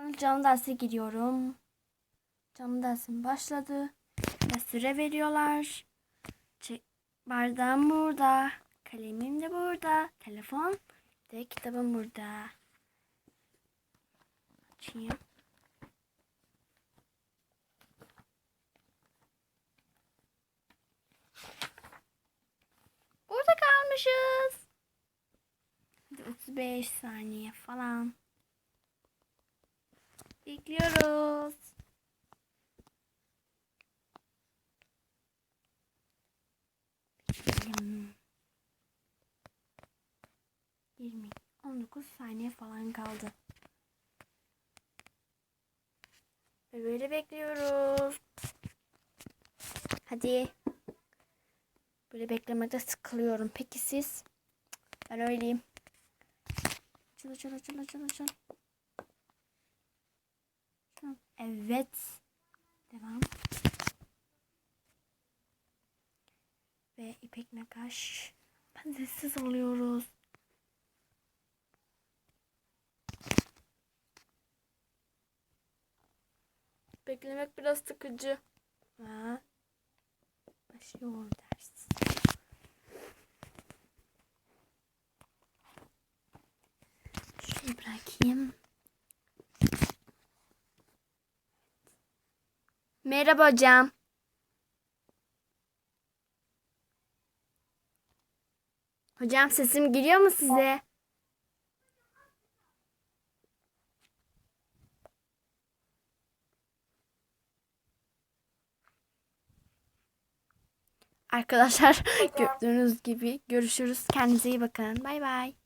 Ben canlı derse giriyorum. Canlı dersim başladı. Ve süre veriyorlar. Çek, bardağım burada. Kalemim de burada. Telefon de kitabım burada. Açayım. Burada kalmışız. Hadi 35 saniye falan. Bekliyoruz. Bekleyelim. 20, 19 saniye falan kaldı. Ve böyle bekliyoruz. Hadi. Böyle beklemekte sıkılıyorum. Peki siz? Ben öyleyim. Açıl açıl açıl açıl açıl. Tamam. Evet. Devam. Ve ipek nakaş. Ben sessiz oluyoruz. Beklemek biraz sıkıcı. Ve başlıyor ders. Şurayı bırakayım. Merhaba hocam. Hocam sesim geliyor mu size? Arkadaşlar gördüğünüz gibi görüşürüz. Kendinize iyi bakın. Bay bay.